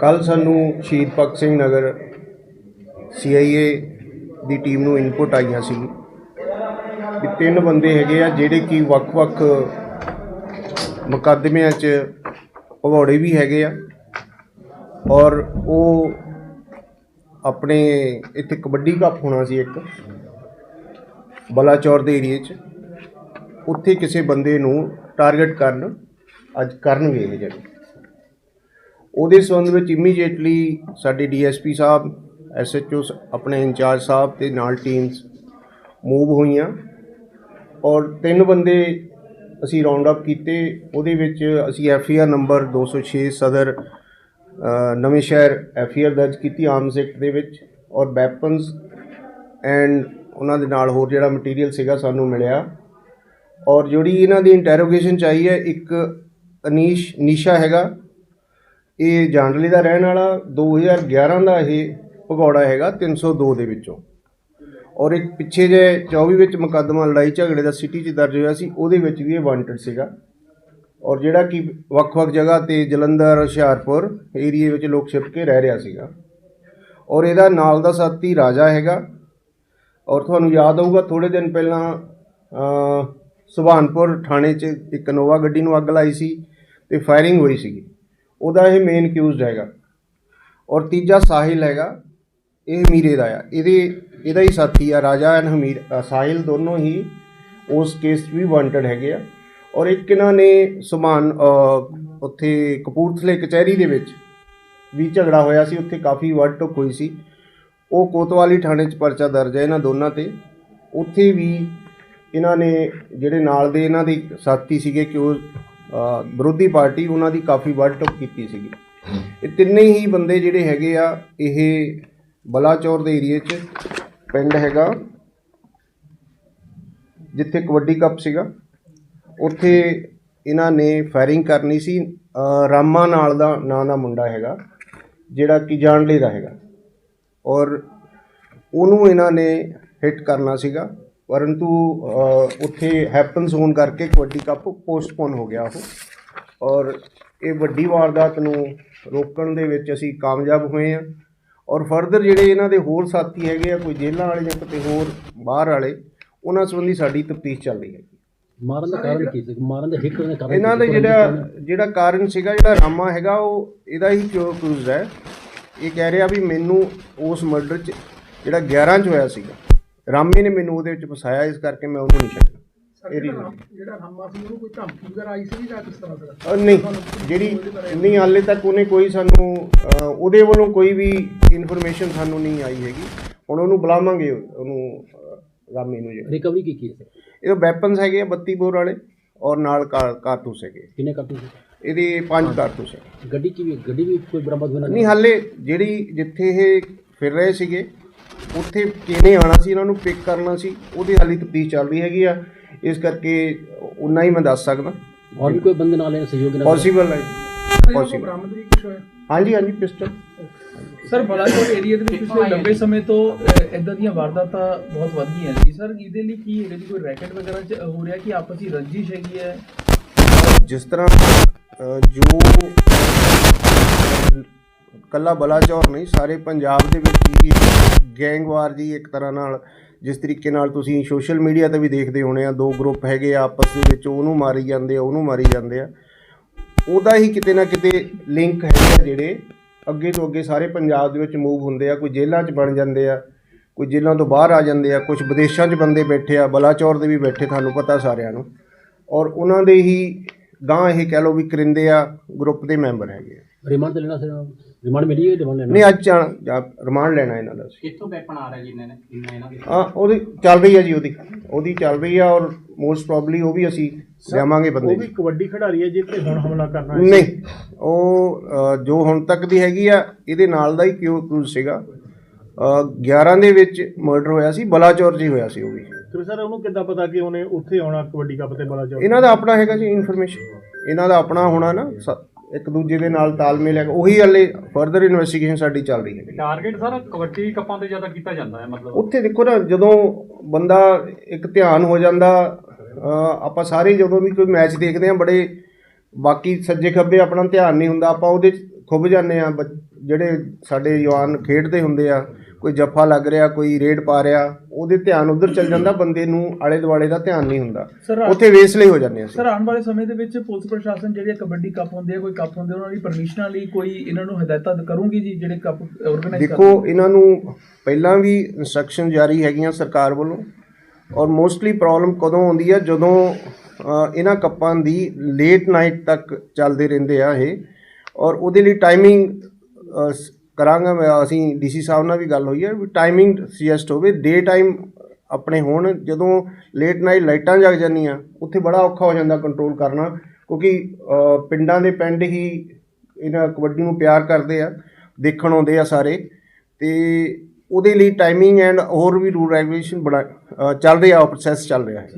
ਕੱਲ ਸਾਨੂੰ ਸ਼ਹੀਦ ਭਗਤ ਸਿੰਘ ਨਗਰ ਸੀਆਈਏ ਦੀ ਟੀਮ ਨੂੰ ਇਨਪੁਟ ਆਈਆਂ ਸੀ ਕਿ ਤਿੰਨ ਬੰਦੇ ਹੈਗੇ ਆ ਜਿਹੜੇ ਕਿ ਵੱਖ-ਵੱਖ ਮੁਕੱਦਮਿਆਂ 'ਚ ਭਗੌੜੇ ਵੀ ਹੈਗੇ ਆ ਔਰ ਉਹ ਆਪਣੇ ਇੱਥੇ ਕਬੱਡੀ ਕੱਪ ਹੋਣਾ ਸੀ ਇੱਕ, ਬਲਾਚੌਰ ਦੇ ਏਰੀਏ 'ਚ। ਉੱਥੇ ਕਿਸੇ ਬੰਦੇ ਨੂੰ ਟਾਰਗੇਟ ਕਰਨ ਅੱਜ ਕਰਨਗੇ ਇਹ ਜਿਹੜੇ। ਉਹਦੇ ਸੰਬੰਧ ਵਿੱਚ ਇਮੀਡੀਏਟਲੀ ਸਾਡੇ ਡੀਐਸਪੀ ਸਾਹਿਬ, ਐਸਐਚਓ ਆਪਣੇ ਇੰਚਾਰਜ ਸਾਹਿਬ ਤੇ ਨਾਲ ਟੀਮਸ ਮੂਵ ਹੋਈਆਂ ਔਰ ਤਿੰਨ ਬੰਦੇ ਅਸੀਂ ਰਾਉਂਡ ਅਪ ਕੀਤੇ। ਉਹਦੇ ਵਿੱਚ ਅਸੀਂ ਐਫਆਈਆਰ ਨੰਬਰ 206 ਸਦਰ ਨਵੇਂ ਸ਼ਹਿਰ ਐਫਆਈਆਰ ਦਰਜ ਕੀਤੀ ਆਰਮਸ ਐਕਟ ਦੇ ਵਿੱਚ ਔਰ ਵੈਪਨਸ ਐਂਡ ਉਹਨਾਂ ਦੇ ਨਾਲ ਹੋਰ ਜਿਹੜਾ ਮਟੀਰੀਅਲ ਸੀਗਾ ਸਾਨੂੰ ਮਿਲਿਆ। ਔਰ ਜਿਹੜੀ ਇਹਨਾਂ ਦੀ ਇੰਟਰੋਗੇਸ਼ਨ ਚਾਹੀ ਹੈ, ਇੱਕ ਅਨੀਸ਼, ਨੀਸ਼ਾ ਹੈਗਾ। ਇਹ ਜਾਂਡਲੀ ਦਾ ਰਹਿਣ ਵਾਲਾ 2011 ਦਾ ਇਹ ਭਗੌੜਾ ਹੈਗਾ 302 ਦੇ ਵਿੱਚੋਂ। ਔਰ ਇੱਕ ਪਿੱਛੇ ਜੇ 24 ਵਿੱਚ ਮੁਕੱਦਮਾ ਲੜਾਈ ਝਗੜੇ ਦਾ ਸਿਟੀ 'ਚ ਦਰਜ ਹੋਇਆ ਸੀ, ਉਹਦੇ ਵਿੱਚ ਵੀ ਇਹ ਵਾਂਟਡ ਸੀਗਾ। ਔਰ ਜਿਹੜਾ ਕਿ ਵੱਖ-ਵੱਖ ਜਗ੍ਹਾ ਤੇ ਜਲੰਧਰ, ਹੁਸ਼ਿਆਰਪੁਰ ਏਰੀਏ ਵਿੱਚ ਲੋਕ ਛਿਪ ਕੇ ਰਹਿ ਰਿਹਾ ਸੀਗਾ। ਔਰ ਇਹਦਾ ਨਾਲ ਦਾ ਸਾਥੀ ਰਾਜਾ ਹੈਗਾ। ਔਰ ਤੁਹਾਨੂੰ ਯਾਦ ਆਊਗਾ ਥੋੜੇ ਦਿਨ ਪਹਿਲਾਂ ਸੁਭਾਨਪੁਰ ਥਾਣੇ 'ਚ ਇੱਕ ਇਨੋਵਾ ਗੱਡੀ ਨੂੰ ਅੱਗ ਲਾਈ ਸੀ ਤੇ ਫਾਇਰਿੰਗ ਹੋਈ ਸੀਗੀ। ਉਹਦਾ ਇਹ ਮੇਨ ਅਕਿਊਜ਼ਡ ਹੈਗਾ। ਔਰ ਤੀਜਾ ਸਾਹਿਲ ਹੈਗਾ, ਇਹ ਮੀਰੇ ਦਾ ਆ। ਇਹਦੇ, ਇਹਦਾ ਹੀ ਸਾਥੀ ਆ, ਰਾਜਾ ਐਂਡ ਹਮੀਰ ਸਾਹਿਲ ਦੋਨੋਂ ਹੀ ਉਸ ਕੇਸ 'ਚ ਵੀ ਵਾਂਟਡ ਹੈਗੇ ਆ। ਔਰ ਇੱਕ ਇਹਨਾਂ ਨੇ ਸੁਮਾਨ ਉੱਥੇ ਕਪੂਰਥਲੇ ਕਚਹਿਰੀ ਦੇ ਵਿੱਚ ਵੀ ਝਗੜਾ ਹੋਇਆ ਸੀ, ਉੱਥੇ ਕਾਫੀ ਵੱਡ ਟੁੱਕ ਹੋਈ ਸੀ। ਉਹ ਕੋਤਵਾਲੀ ਥਾਣੇ 'ਚ ਪਰਚਾ ਦਰਜ ਹੈ ਇਹਨਾਂ ਦੋਨਾਂ ਤੇ। ਉੱਥੇ ਵੀ ਇਹਨਾਂ ਨੇ, ਜਿਹੜੇ ਨਾਲ ਦੇ ਇਹਨਾਂ ਦੇ ਸਾਥੀ ਸੀਗੇ, ਕਿ ਉਹ ਵਿਰੋਧੀ ਪਾਰਟੀ ਉਹਨਾਂ ਦੀ ਕਾਫੀ ਵੱਧ ਟੁੱਕ ਕੀਤੀ ਸੀਗੀ। ਇਹ ਤਿੰਨੇ ਹੀ ਬੰਦੇ ਜਿਹੜੇ ਹੈਗੇ ਆ, ਇਹ ਬਲਾਚੌਰ ਦੇ ਏਰੀਏ 'ਚ ਪਿੰਡ ਹੈਗਾ, ਜਿੱਥੇ ਕਬੱਡੀ ਕੱਪ ਸੀਗਾ। ਉੱਥੇ ਇਹਨਾਂ ਨੇ ਫਾਇਰਿੰਗ ਕਰਨੀ ਸੀ। ਰਾਮਾ ਨਾਲ ਦਾ ਨਾਂ ਦਾ ਮੁੰਡਾ ਹੈਗਾ, ਜਿਹੜਾ ਕਿ ਜਾਣਲੇ ਦਾ ਹੈਗਾ। ਔਰ ਉਹਨੂੰ ਇਹਨਾਂ ਨੇ ਹਿੱਟ ਕਰਨਾ ਸੀਗਾ। ਪਰੰਤੂ ਉੱਥੇ ਹੈਪਨਸ ਹੋਣ ਕਰਕੇ ਕਬੱਡੀ ਕੱਪ ਪੋਸਟਪੋਨ ਹੋ ਗਿਆ ਉਹ। ਔਰ ਇਹ ਵੱਡੀ ਵਾਰਦਾਤ ਨੂੰ ਰੋਕਣ ਦੇ ਵਿੱਚ ਅਸੀਂ ਕਾਮਯਾਬ ਹੋਏ ਆ ਔਰ ਫਰਦਰ ਜਿਹੜੇ ਇਹਨਾਂ ਦੇ ਹੋਰ ਸਾਥੀ ਹੈਗੇ ਆ ਕੋਈ ਜੇਲ੍ਹਾਂ ਵਾਲੇ ਜਾਂ ਕਿਤੇ ਹੋਰ ਬਾਹਰ ਵਾਲੇ ਉਹਨਾਂ ਸੰਬੰਧੀ ਸਾਡੀ ਤਫਤੀਸ਼ ਚੱਲ ਰਹੀ ਹੈ ਮਾਰਨ ਦਾ ਕਾਰਨ ਕੀ ਸੀ ਮਾਰਨ ਦੇ ਕਰਨ ਦਾ ਕਾਰਨ ਇਹਨਾਂ ਦਾ? ਜਿਹੜਾ ਜਿਹੜਾ ਕਾਰਨ ਸੀਗਾ ਜਿਹੜਾ ਰਾਮਾ ਹੈਗਾ ਉਹ ਇਹਦਾ ਹੀ ਕਿਊਜ਼ ਹੈ। ਇਹ ਕਹਿ ਰਿਹਾ ਵੀ ਮੈਨੂੰ ਉਸ ਮਰਡਰ 'ਚ ਜਿਹੜਾ 11 'ਚ ਹੋਇਆ ਸੀਗਾ ਰਾਮੇ ਨੇ ਮੈਨੂੰ ਉਹਦੇ ਵਿੱਚ ਫਸਾਇਆ ਇਸ ਕਰਕੇ ਮੈਂ ਉਹਨੂੰ ਨਹੀਂ ਇਹ ਸੀ। ਜਿਹੜਾ ਰਾਮਾ ਸੀ ਉਹਨੂੰ ਕੋਈ ਧਮਕੀ ਵਗੈਰਾ ਆਈ ਸੀ ਜਾਂ ਕਿਸ ਤਰ੍ਹਾਂ ਦਾ ਅ, ਨਹੀਂ ਜਿਹੜੀ ਨਹੀਂ ਹਾਲੇ ਤੱਕ ਉਹਨੇ ਕੋਈ ਸਾਨੂੰ ਉਹਦੇ ਵੱਲੋਂ ਕੋਈ ਵੀ ਇਨਫੋਰਮੇਸ਼ਨ ਸਾਨੂੰ ਨਹੀਂ ਆਈ ਹੈਗੀ। ਹੁਣ ਉਹਨੂੰ ਬੁਲਾਵਾਂਗੇ ਉਹਨੂੰ ਅ, ਰਾਮੇ ਨੂੰ ਜਿਹੜਾ। ਰਿਕਵਰੀ ਕੀ ਕੀ ਹੈ ਸਰ? ਵੈਪਨਸ ਹੈਗੇ ਆ 32 ਬੋਰ ਵਾਲੇ ਔਰ ਨਾਲ ਕਾਰ- ਕਾਰਤੂਸ ਹੈਗੇ। ਕਿੰਨੇ ਕਾਰਤੂਸ ਸੀ? ਇਹਦੇ ਪੰਜ ਕਾਰਤੂਸ ਹੈ। ਗੱਡੀ ਕੀ ਵੀ ਗੱਡੀ ਵੀ ਕੋਈ ਬਰਾਮਦ ਹੋਣਾ ਨਹੀਂ ਹਾਲੇ ਜਿਹੜੀ ਜਿੱਥੇ ਇਹ ਫਿਰ ਰਹੇ ਸੀਗੇ ਉੱਥੇ ਕਿਹਨੇ ਆਣਾ ਸੀ ਇਹਨਾਂ ਨੂੰ ਪਿਕ ਕਰਨਾ ਸੀ ਉਹਦੀ ਹਾਲੀ ਤਪਤੀਸ਼ ਚੱਲ ਰਹੀ ਹੈਗੀ ਆ। ਇਸ ਕਰਕੇ ਉਨਾ ਹੀ ਮੈਂ ਦੱਸ ਸਕਦਾ। ਹੋਰ ਕੋਈ ਬੰਦੇ ਨਾਲ ਇਹ ਸਹਿਯੋਗ ਨਾਲ ਪੋਸੀਬਲ ਹੈ। ਪੋਸੀਬਲ ਹਾਂਜੀ ਹਾਂਜੀ ਪਿਸਟਲ। ਸਰ ਬਲਾਕੋਟ ਏਰੀਆ ਦੇ ਵਿੱਚ ਪਿਛਲੇ ਲੰਬੇ ਸਮੇਂ ਤੋਂ ਇਦਾਂ ਦੀਆਂ ਵਾਰਦਾਤਾਂ ਬਹੁਤ ਵਧ ਗਈਆਂ ਸੀ। ਸਰ ਇਹਦੇ ਲਈ ਕੀ ਇਹਦੇ ਕੋਈ ਰੈਕਟ ਵਗੈਰਾ ਚ ਹੋ ਰਿਹਾ ਕਿ ਆਪਸ ਵਿੱਚ ਰੰਜਿਸ਼ ਹੈਗੀ ਹੈ? ਜਿਸ ਤਰ੍ਹਾਂ ਜੋ ਕੱਲਾ ਬਲਾਚੌਰ ਨਹੀਂ, ਸਾਰੇ ਪੰਜਾਬ ਦੇ ਵਿੱਚ ਹੀ ਗੈਂਗਵਾਰ ਜੀ ਇੱਕ ਤਰ੍ਹਾਂ ਨਾਲ, ਜਿਸ ਤਰੀਕੇ ਨਾਲ ਤੁਸੀਂ ਸੋਸ਼ਲ ਮੀਡੀਆ ਤੇ ਵੀ ਦੇਖਦੇ ਹੋਣੇ ਆ, ਦੋ ਗਰੁੱਪ ਹੈਗੇ ਆ ਆਪਸ ਦੇ ਵਿੱਚ, ਉਹਨੂੰ ਮਾਰੀ ਜਾਂਦੇ ਆ, ਉਹਨੂੰ ਮਾਰੀ ਜਾਂਦੇ ਆ ਉਹਦਾ ਹੀ ਕਿਤੇ ਨਾ ਕਿਤੇ ਲਿੰਕ ਹੈਗੇ ਆ ਜਿਹੜੇ ਅੱਗੇ ਤੋਂ ਅੱਗੇ ਸਾਰੇ ਪੰਜਾਬ ਦੇ ਵਿੱਚ ਮੂਵ ਹੁੰਦੇ ਆ, ਕੋਈ ਜੇਲ੍ਹਾਂ 'ਚ ਬਣ ਜਾਂਦੇ ਆ, ਕੋਈ ਜੇਲ੍ਹਾਂ ਤੋਂ ਬਾਹਰ ਆ ਜਾਂਦੇ ਆ ਕੁਝ ਵਿਦੇਸ਼ਾਂ 'ਚ ਬੰਦੇ ਬੈਠੇ ਆ ਬਲਾਚੌਰ ਦੇ ਵੀ ਬੈਠੇ, ਤੁਹਾਨੂੰ ਪਤਾ ਸਾਰਿਆਂ ਨੂੰ ਔਰ ਉਹਨਾਂ ਦੇ ਹੀ ਗਾਂ ਇਹ ਕਹਿ ਲਓ ਵੀ ਕਰਿੰਦੇ ਆ ਗਰੁੱਪ ਦੇ ਮੈਂਬਰ ਹੈਗੇ ਆ। ਰਿਮਾਂਡ ਤੇ ਲੈਣਾ ਸੀ ਰਿਮਾਂਡ ਮਿਲੀ ਹੈ ਰਿਮਾਂਡ ਲੈਣਾ? ਨਹੀਂ ਅੱਜ ਜਾਣ- ਜਾ- ਰਿਮਾਂਡ ਲੈਣਾ ਇਹਨਾਂ ਦਾ ਕਿੱਥੋਂ ਵੈਪਨ ਆ ਰਿਹਾ ਜੀ ਇਹਨਾਂ ਨੇ? ਇਹਨਾਂ ਇਹਨਾਂ ਦੇ? ਹਾਂ ਉਹਦੀ ਚੱਲ ਰਹੀ ਹੈ ਜੀ ਉਹਦੀ। ਉਹਦੀ ਚੱਲ ਰਹੀ ਹੈ ਔਰ ਮੋਸਟ ਪ੍ਰੋਬਬਲੀ ਉਹ ਵੀ ਅਸੀਂ ਲਿਆਵਾਂਗੇ ਬੰਦੇ ਉਹ ਵੀ ਕਬੱਡੀ ਖਿਡਾਰੀ ਹੈ ਜਿਹਦੇ ਹੁਣ ਹਮਲਾ ਕਰਨਾ ਨਹੀਂ ਉਹ ਜੋ ਹੁਣ ਤੱਕ ਦੀ ਹੈਗੀ ਆ ਇਹਦੇ ਨਾਲ ਦਾ ਹੀ ਕਿਉਂ ਕੇਸ ਸੀਗਾ? 11 ਦੇ ਵਿੱਚ ਮਰਡਰ ਹੋਇਆ ਸੀ ਬਲਾਚੌਰ 'ਚ ਹੀ ਹੋਇਆ ਸੀ ਉਹ ਵੀ। ਤੇ ਸਰ ਉਹਨੂੰ ਕਿੱਦਾਂ ਪਤਾ ਕਿ ਉਹਨੇ ਉੱਥੇ ਆਉਣਾ ਕਬੱਡੀ ਕੱਪ ਤੇ ਬੜਾ ਇਹਨਾਂ ਦਾ ਆਪਣਾ ਹੈਗਾ ਜੀ ਇਨਫੋਰਮੇਸ਼ਨ ਇਹਨਾਂ ਦਾ ਆਪਣਾ ਹੋਣਾ ਨਾ ਇੱਕ ਦੂਜੇ ਦੇ ਨਾਲ ਤਾਲਮੇਲ ਹੈ। ਉਹੀ ਹਲੇ ਫਰਦਰ ਇਨਵੈਸਟੀਗੇਸ਼ਨ ਸਾਡੀ ਚੱਲ ਰਹੀ ਹੈ। ਟਾਰਗੇਟ ਸਰ ਕਬੱਡੀ ਕੱਪਾਂ ਤੇ ਜ਼ਿਆਦਾ ਕੀਤਾ ਜਾਂਦਾ ਹੈ ਮਤਲਬ? ਉੱਥੇ ਦੇਖੋ ਨਾ ਜਦੋਂ ਬੰਦਾ ਇੱਕ ਧਿਆਨ ਹੋ ਜਾਂਦਾ ਆਪਾਂ ਸਾਰੇ ਜਦੋਂ ਵੀ ਕੋਈ ਮੈਚ ਦੇਖਦੇ ਆ ਬੜੇ ਬਾਕੀ ਸੱਜੇ ਖੱਬੇ ਆਪਣਾ ਧਿਆਨ ਨਹੀਂ ਹੁੰਦਾ। ਆਪਾਂ ਉਹਦੇ ਖੁੱਭ ਜਾਂਦੇ ਆ ਜਿਹੜੇ ਸਾਡੇ ਜਵਾਨ ਖੇਡਦੇ ਹੁੰਦੇ ਆ ਕੋਈ ਜੱਫਾ ਲੱਗ ਰਿਹਾ ਕੋਈ ਰੇਡ ਪਾ ਰਿਹਾ ਉਹਦੇ ਧਿਆਨ ਉਧਰ ਚੱਲ ਜਾਂਦਾ ਬੰਦੇ ਨੂੰ ਆਲੇ ਦੁਆਲੇ ਦਾ ਧਿਆਨ ਨਹੀਂ ਹੁੰਦਾ। ਉੱਥੇ ਵੇਸਲੇ ਹੋ ਜਾਂਦੇ ਆ ਅਸੀਂ। ਸਰ ਆਉਣ ਵਾਲੇ ਸਮੇਂ ਦੇ ਵਿੱਚ ਪੁਲਿਸ ਪ੍ਰਸ਼ਾਸਨ ਜਿਹੜੇ ਕਬੱਡੀ ਕੱਪ ਹੁੰਦੇ ਆ ਕੋਈ ਕੱਪ ਹੁੰਦੇ ਉਹਨਾਂ ਦੀ ਪਰਮਿਸ਼ਨਾਂ ਲਈ ਕੋਈ ਇਹਨਾਂ ਨੂੰ ਹਦਾਇਤਾਂ ਕਰੂੰਗੀ ਜੀ ਜਿਹੜੇ ਕੱਪ ਆਰਗੇਨਾਈਜ਼ ਦੇਖੋ ਇਹਨਾਂ ਨੂੰ ਪਹਿਲਾਂ ਵੀ ਇਨਸਟਰਕਸ਼ਨ ਜਾਰੀ ਹੈਗੀਆਂ ਸਰਕਾਰ ਵੱਲੋਂ ਔਰ ਮੋਸਟਲੀ ਪ੍ਰੋਬਲਮ ਕਦੋਂ ਆਉਂਦੀ ਹੈ ਜਦੋਂ ਇਹਨਾਂ ਕੱਪਾਂ ਦੀ ਲੇਟ ਨਾਈਟ ਤੱਕ ਚੱਲਦੇ ਰਹਿੰਦੇ ਆ ਇਹ ਔਰ ਉਹਦੇ ਲਈ ਟਾਈਮਿੰਗ ਕਰਾਂਗਾ ਮੈਂ, ਅਸੀਂ ਡੀਸੀ ਸਾਹਿਬ ਨਾਲ ਵੀ ਗੱਲ ਹੋਈ ਹੈ ਵੀ ਟਾਈਮਿੰਗ ਸੁਜੈਸਟ ਹੋਵੇ ਡੇ ਟਾਈਮ ਆਪਣੇ ਹੋਣ, ਜਦੋਂ ਲੇਟ ਨਾਈਟ ਲਾਈਟਾਂ ਜਗ ਜਾਂਦੀਆਂ, ਉੱਥੇ ਬੜਾ ਔਖਾ ਹੋ ਜਾਂਦਾ ਕੰਟਰੋਲ ਕਰਨਾ, ਕਿਉਂਕਿ ਪਿੰਡਾਂ ਦੇ ਪਿੰਡ ਹੀ ਇਹਨਾਂ ਕਬੱਡੀ ਨੂੰ ਪਿਆਰ ਕਰਦੇ ਆ, ਦੇਖਣ ਆਉਂਦੇ ਆ ਸਾਰੇ, ਤੇ ਉਹਦੇ ਲਈ ਟਾਈਮਿੰਗ ਐਂਡ ਹੋਰ ਵੀ ਰੂਲ ਰੈਗੂਲੇਸ਼ਨ ਬੜਾ ਚੱਲ ਰਿਹਾ ਪ੍ਰੋਸੈਸ ਚੱਲ ਰਿਹਾ ਹੈ।